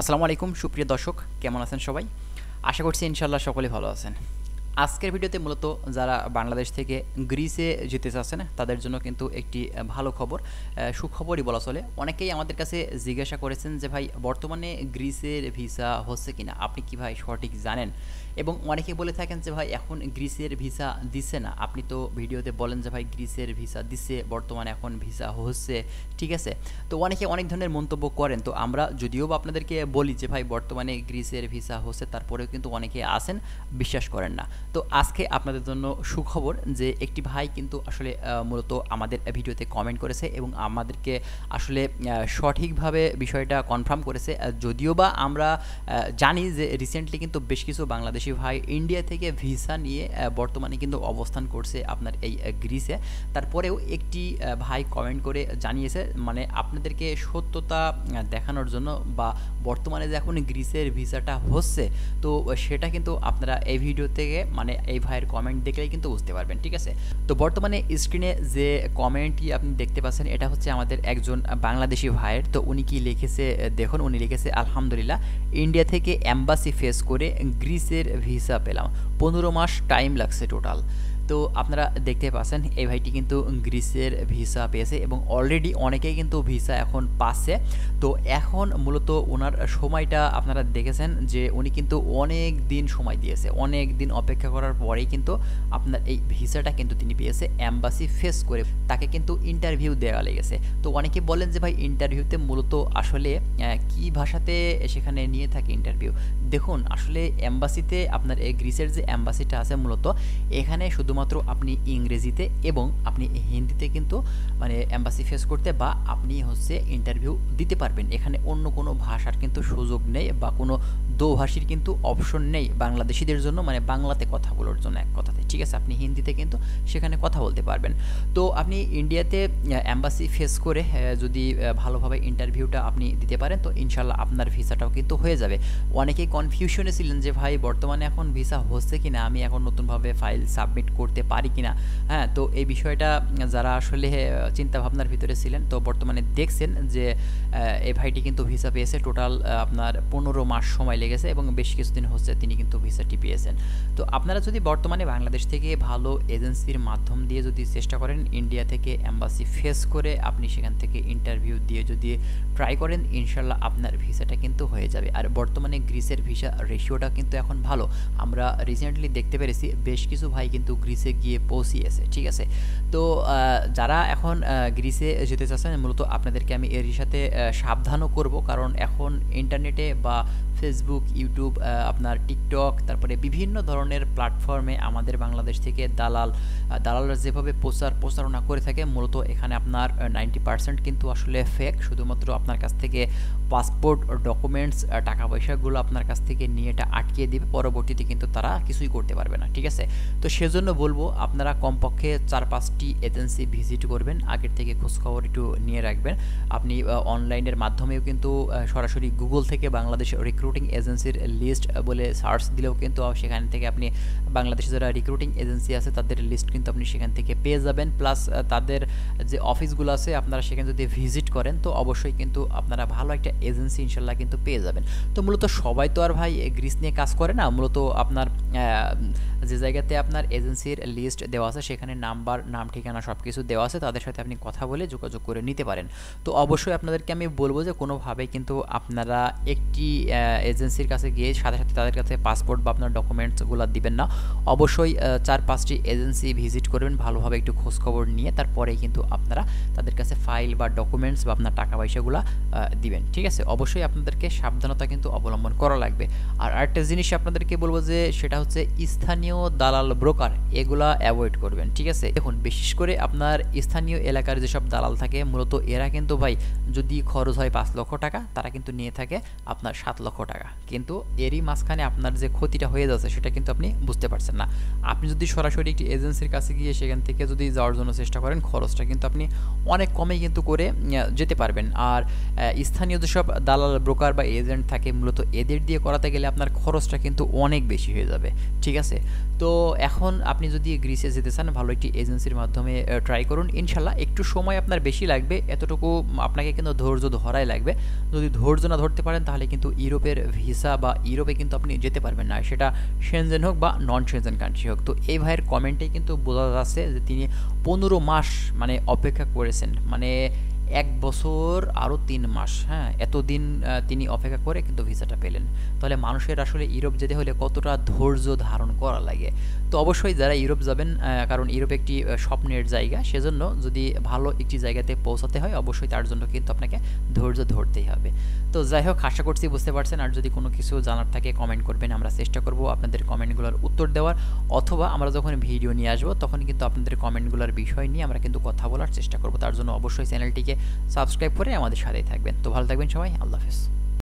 আসসালামু আলাইকুম সুপ্রিয় দর্শক কেমন আছেন সবাই? আশা করছি ইনশাল্লাহ সকলে ভালো আছেন। আজকের ভিডিওতে মূলত যারা বাংলাদেশ থেকে গ্রিসে যেতে চাচ্ছেন তাদের জন্য কিন্তু একটি ভালো খবর। সুখবরই বলা চলে। অনেকেই আমাদের কাছে জিজ্ঞাসা করেছেন যে, ভাই, বর্তমানে গ্রিসের ভিসা হচ্ছে কিনা? আপনি কি ভাই সঠিক জানেন? এবং অনেকে বলে থাকেন যে, ভাই, এখন গ্রিসের ভিসা দিচ্ছে না। আপনি তো ভিডিওতে বলেন যে, ভাই, গ্রিসের ভিসা দিচ্ছে, বর্তমানে এখন ভিসা হচ্ছে। ঠিক আছে? তো অনেকে অনেক ধরনের মন্তব্য করেন। তো আমরা যদিও বা আপনাদেরকে বলি যে, ভাই, বর্তমানে গ্রিসের ভিসা হচ্ছে, তারপরেও কিন্তু অনেকে আসেন বিশ্বাস করেন না। তো আজকে আপনাদের জন্য সুখবর যে একটি ভাই কিন্তু আসলে মূলত আমাদের ভিডিওতে কমেন্ট করেছে এবং আমাদেরকে আসলে সঠিকভাবে বিষয়টা কনফার্ম করেছে। যদিও বা আমরা জানি যে রিসেন্টলি কিন্তু বেশ কিছু বাংলাদেশি ভাই ইন্ডিয়া থেকে ভিসা নিয়ে বর্তমানে কিন্তু অবস্থান করছে আপনার এই গ্রিসে তারপরেও একটি ভাই কমেন্ট করে জানিয়েছে মানে আপনাদেরকে সত্যতা দেখানোর জন্য বা বর্তমানে যে এখন গ্রিসের ভিসাটা হচ্ছে, তো সেটা কিন্তু আপনারা এই ভিডিও থেকে মানে এই ভাইয়ের কমেন্ট দেখলেই কিন্তু বুঝতে পারবেন, ঠিক আছে? তো বর্তমানে স্ক্রিনে যে কমেন্টটি আপনি দেখতে পাচ্ছেন, এটা হচ্ছে আমাদের একজন বাংলাদেশি ভাইয়ের। তো উনি কি লিখেছে দেখুন, উনি লিখেছে, আলহামদুলিল্লাহ ইন্ডিয়া থেকে অ্যাম্বাসি ফেস করে গ্রিসের ভিসা পেলাম। পনেরো মাস টাইম লাগছে টোটাল তো আপনারা দেখতে পাচ্ছেন, এই ভাইটি কিন্তু গ্রিসের ভিসা পেয়েছে এবং অলরেডি অনেকেই কিন্তু ভিসা এখন পাচ্ছে। তো এখন মূলত ওনার সময়টা আপনারা দেখেছেন যে উনি কিন্তু অনেক দিন সময় দিয়েছে, অনেক দিন অপেক্ষা করার পরেই কিন্তু আপনার এই ভিসাটা কিন্তু তিনি পেয়েছে অ্যাম্বাসি ফেস করে তাকে কিন্তু ইন্টারভিউ দেওয়া লেগেছে। তো অনেকে বলেন যে ভাই ইন্টারভিউতে মূলত আসলে কি ভাষাতে সেখানে নিয়ে থাকে ইন্টারভিউ দেখুন, আসলে অ্যাম্বাসিতে আপনার এই গ্রিসের যে অ্যাম্বাসিটা আছে মূলত, এখানে শুধুমাত্র শুধুমাত্র আপনি ইংরেজিতে এবং আপনি হিন্দিতে কিন্তু মানে অ্যাম্বাসি ফেস করতে বা আপনি হচ্ছে ইন্টারভিউ দিতে পারবেন। এখানে অন্য কোনো ভাষার কিন্তু সুযোগ নেই বা কোনো দোভাষীর কিন্তু অপশন নেই বাংলাদেশিদের জন্য মানে বাংলাতে কথা বলার জন্য এক কথাতে। ঠিক আছে, আপনি হিন্দিতে কিন্তু সেখানে কথা বলতে পারবেন। তো আপনি ইন্ডিয়াতে অ্যাম্বাসি ফেস করে যদি ভালোভাবে ইন্টারভিউটা আপনি দিতে পারেন, তো ইনশাল্লাহ আপনার ভিসাটাও কিন্তু হয়ে যাবে। অনেকেই কনফিউশনে ছিলেন যে, ভাই, বর্তমানে এখন ভিসা হচ্ছে কি না আমি এখন নতুনভাবে ফাইল সাবমিট করতে পারি কিনা। হ্যাঁ তো এই বিষয়টা যারা আসলে চিন্তা ভাবনার ভিতরে ছিলেন, তো বর্তমানে দেখছেন যে এই ভাইটি কিন্তু ভিসা পেয়েছে। টোটাল আপনার পনেরো মাস সময় লেগেছে এবং বেশ কিছুদিন হচ্ছে তিনি কিন্তু ভিসাটি পেয়েছেন। তো আপনারা যদি বর্তমানে বাংলাদেশ থেকে ভালো এজেন্সির মাধ্যম দিয়ে যদি চেষ্টা করেন, ইন্ডিয়া থেকে অ্যাম্বাসি ফেস করে আপনি সেখান থেকে ইন্টারভিউ দিয়ে যদি ট্রাই করেন, ইনশাল্লাহ আপনার ভিসাটা কিন্তু হয়ে যাবে। আর বর্তমানে গ্রিসের ভিসা রেশিওটা কিন্তু এখন ভালো। আমরা রিসেন্টলি দেখতে পেরেছি, বেশ কিছু ভাই কিন্তু গ্রিসে গিয়ে পৌঁছিয়েছে, ঠিক আছে? তো যারা এখন গ্রিসে যেতে চাচ্ছেন, মূলত আপনাদেরকে আমি এর সাথে সাবধানও করব, কারণ এখন ইন্টারনেটে বা ফেসবুক ইউটিউব আপনার টিকটক তারপরে বিভিন্ন ধরনের প্ল্যাটফর্মে আমাদের বাংলাদেশ থেকে দালাল দালালরা যেভাবে প্রচার প্রচারণা করে থাকে, মূলত এখানে আপনার নাইনটি পার্সেন্ট কিন্তু আসলে ফেক শুধুমাত্র আপনার কাছ থেকে পাসপোর্ট ডকুমেন্টস টাকা পয়সাগুলো আপনার কাছ থেকে নিয়ে এটা আটকিয়ে দিবে, পরবর্তীতে কিন্তু তারা কিছুই করতে পারবে না, ঠিক আছে? তো সেজন্য বলব, আপনারা কমপক্ষে চার পাঁচটি এজেন্সি ভিজিট করবেন, আগের থেকে খোঁজখবর একটু নিয়ে রাখবেন। আপনি অনলাইনের মাধ্যমেও কিন্তু সরাসরি গুগল থেকে বাংলাদেশ রিক্রুটিং এজেন্সির লিস্ট বলে সার্চ দিলেও কিন্তু সেখান থেকে আপনি বাংলাদেশে যারা রিক্রুটিং এজেন্সি আছে, তাদের লিস্ট কিন্তু আপনি সেখান থেকে পেয়ে যাবেন। প্লাস তাদের যে অফিসগুলো আছে, আপনারা সেখানে যদি ভিজিট করেন, তো অবশ্যই কিন্তু আপনারা ভালো একটা এজেন্সি ইনশাল্লাহ কিন্তু পেয়ে যাবেন। তো মূলত সবাই তো আর ভাই গ্রিস নিয়ে কাজ করে না, মূলত আপনার যে জায়গাতে আপনার এজেন্সির লিস্ট দেওয়া আছে, সেখানে নাম্বার নাম, ঠিকানা সব কিছু দেওয়া আছে, তাদের সাথে আপনি কথা বলে যোগাযোগ করে নিতে পারেন। তো অবশ্যই আপনাদেরকে আমি বলব যে কোনোভাবেই কিন্তু আপনারা একটি এজেন্সির কাছে গিয়ে সাথে সাথে তাদের কাছে পাসপোর্ট বা আপনার ডকুমেন্টসগুলো দিবেন না। অবশ্যই চার পাঁচটি এজেন্সি ভিজিট করবেন, ভালোভাবে একটু খোঁজখবর নিয়ে তারপরেই কিন্তু আপনারা তাদের কাছে ফাইল বা ডকুমেন্টস বা আপনার টাকা পয়সাগুলো দিবেন। ঠিক আছে? অবশ্যই আপনাদেরকে সাবধানতা কিন্তু অবলম্বন করা লাগবে। আর আরেকটা জিনিস আপনাদেরকে বলব যে, সেটা হচ্ছে স্থানীয় দালাল ব্রোকার, এগুলা অ্যাভয়েড করবেন। ঠিক আছে? দেখুন, বিশেষ করে আপনার স্থানীয় এলাকার যেসব দালাল থাকে, মূলত এরা কিন্তু ভাই যদি খরচ হয় পাঁচ লক্ষ টাকা, তারা কিন্তু নিয়ে থাকে আপনার সাত লক্ষ টাকা। কিন্তু এরই মাঝখানে আপনার যে ক্ষতিটা হয়ে যাচ্ছে, সেটা কিন্তু আপনি বুঝতে পারছেন না। আপনি যদি সরাসরি একটি এজেন্সির কাছে গিয়ে সেখান থেকে যদি যাওয়ার জন্য চেষ্টা করেন, খরচটা কিন্তু আপনি অনেক কমে কিন্তু করে যেতে পারবেন। আর স্থানীয় যেসব দালাল, ব্রোকার বা এজেন্ট থাকে, মূলত এদের দিয়ে করাতে গেলে আপনার খরচটা কিন্তু অনেক বেশি হয়ে যাবে। ঠিক আছে? তো এখন আপনি যদি গ্রিসে যেতে চান, ভালো একটি এজেন্সির মাধ্যমে ট্রাই করুন। ইনশাল্লাহ একটু সময় আপনার বেশি লাগবে। এতটুকু আপনাকে কিন্তু ধৈর্য ধরাই লাগবে। যদি ধৈর্য না ধরতে পারেন, তাহলে কিন্তু ইউরোপের ভিসা বা ইউরোপে কিন্তু আপনি যেতে পারবেন না। সেটা সেনজেন হোক বা নন সেনজেন কান্ট্রি হোক। তো এই ভাইয়ের কমেন্টে কিন্তু বোঝা যাচ্ছে যে তিনি পনেরো মাস মানে অপেক্ষা করেছেন। মানে এক বছর আরও তিন মাস হ্যাঁ এতদিন তিনি অপেক্ষা করে কিন্তু ভিসাটা পেলেন। তাহলে মানুষের আসলে ইউরোপ যেতে হলে কতটা ধৈর্য ধারণ করা লাগে? তো অবশ্যই যারা ইউরোপ যাবেন কারণ ইউরোপ একটি স্বপ্নের জায়গা, সেজন্য যদি ভালো একটি জায়গাতে পৌঁছাতে হয়, অবশ্যই তার জন্য কিন্তু আপনাকে ধৈর্য ধরতেই হবে। তো যাই হোক, আশা করছি বুঝতে পারছেন। আর যদি কোনো কিছু জানার থাকে কমেন্ট করবেন, আমরা চেষ্টা করব আপনাদের কমেন্টগুলোর উত্তর দেওয়ার। অথবা আমরা যখন ভিডিও নিয়ে আসব, তখন কিন্তু আপনাদের কমেন্টগুলোর বিষয় নিয়ে আমরা কিন্তু কথা বলার চেষ্টা করব। তার জন্য অবশ্যই চ্যানেলটিকে সাবস্ক্রাইব করে আমাদের সাথেই থাকবেন। তো ভালো থাকবেন সবাই আল্লাহ হাফেজ।